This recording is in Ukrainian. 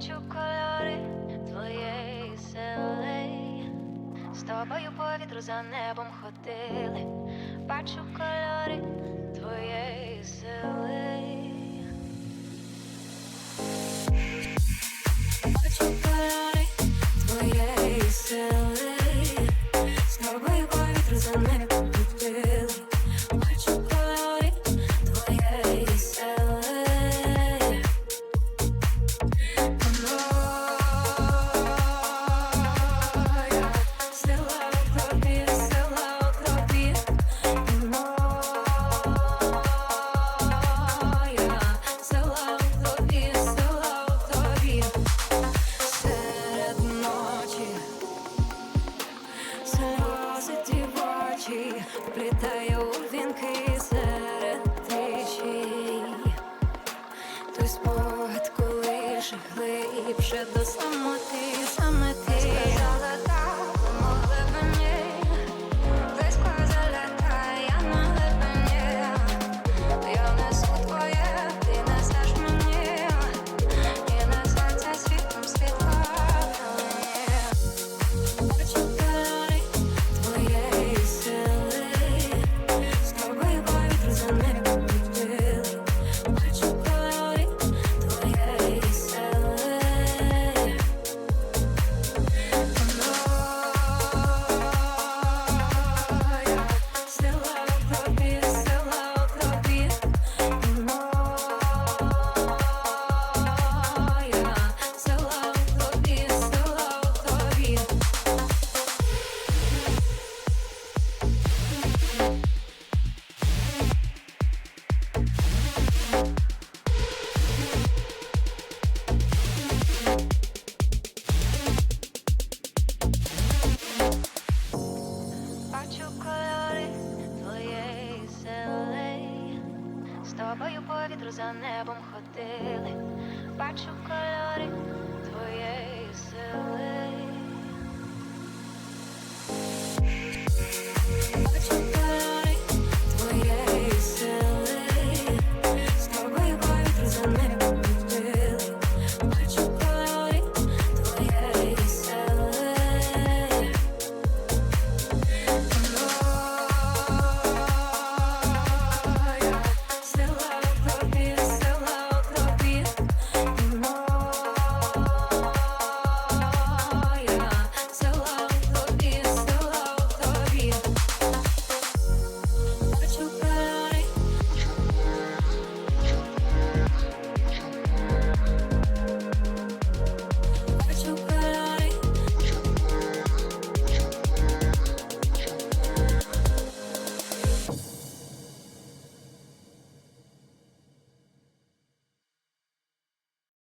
бачу кольори твоєї селей, з тобою повітру за небом ходили, бачу кольори твоєї сели. Витаю вінки серед течій. Той спогад, коли жахли і вже до самоти, саме ти. тобою по вітру за небом ходили, бачу кольори.